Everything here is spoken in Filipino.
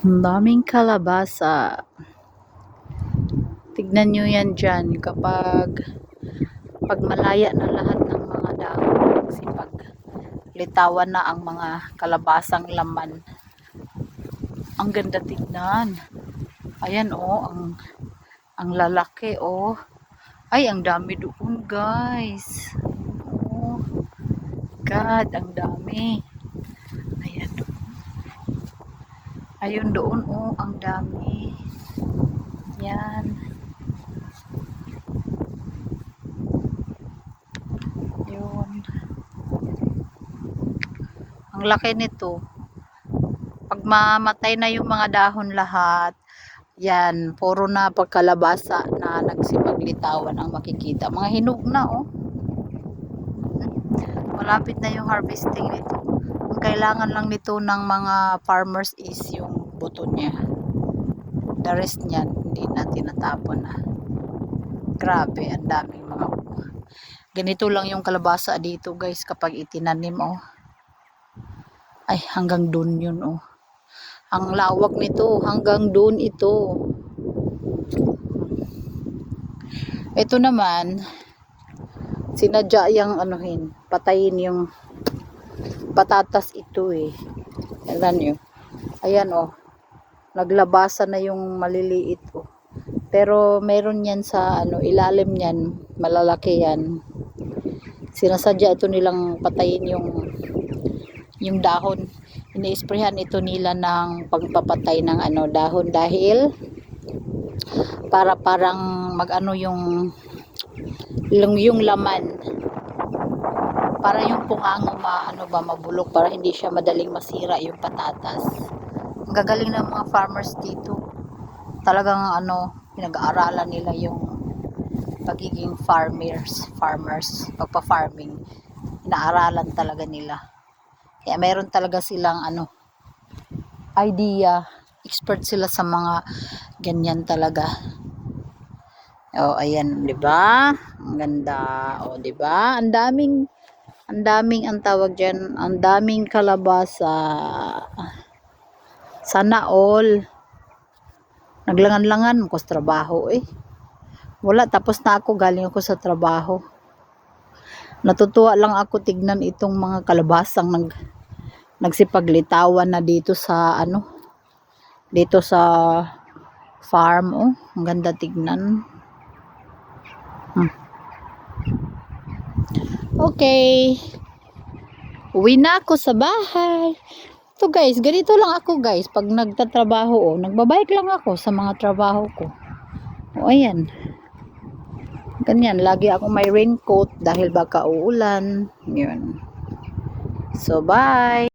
Daming kalabasa. Tignan nyo yan dyan kapag pag malaya na lahat ng mga dahon kasi pag litawan na ang mga kalabasang laman. Ang ganda tignan. Ayan oh, ang ang lalaki oh. Ay, ang dami doon guys. Oh. God, ang dami. Ayan oh. Ayun doon oh, ang dami. Yan. Yun. Ang laki nito. Pag mamatay na yung mga dahon lahat, yan, puro na pagkalabasa na nagsipaglitawan ang makikita. Mga hinog na oh. Malapit na yung harvesting nito. Ang kailangan lang nito ng mga farmers is yung buto niya. The rest niyan, hindi na tinatapon na. Grabe, ang daming mga ganito lang yung kalabasa dito guys kapag itinanim oh. Ay, hanggang dun yun oh. Ang lawak nito, hanggang dun ito. Ito naman, sinadya yung anuhin, patayin yung patatas ito eh. Ayan nyo. Ayan oh. Naglabasa na yung maliliit oh. Pero meron yan sa ano, ilalim niyan, malalaki yan. Sinasadya ito nilang patayin yung yung dahon. Ini-sprayhan ito nila ng pagpapatay ng ano dahon dahil para parang magano yung yung, yung laman para yung pungango ma ano ba mabulok para hindi siya madaling masira yung patatas. Gagaling ng mga farmers dito. Talagang ano pinag-aaralan nila yung pagiging farmers, farmers, pagpa-farming. Inaaralan talaga nila. Kaya meron talaga silang ano idea, expert sila sa mga ganyan talaga. Oh, ayan, 'di ba? Ang ganda. Oh, 'di ba? Ang daming ang daming ang tawag diyan, ang daming kalabasa. Sana all. Naglangan-langan ko sa trabaho eh. Wala, tapos na ako, galing ako sa trabaho. Natutuwa lang ako tignan itong mga kalabasang nag, nagsipaglitawan na dito sa ano, dito sa farm, oh. Ang ganda tignan. Hmm. Okay. Uwi na ako sa bahay. Ito guys, ganito lang ako guys. Pag nagtatrabaho, oh, nagbabike lang ako sa mga trabaho ko. O, ayan. Ganyan, lagi ako may raincoat dahil baka uulan. Yun. So, bye!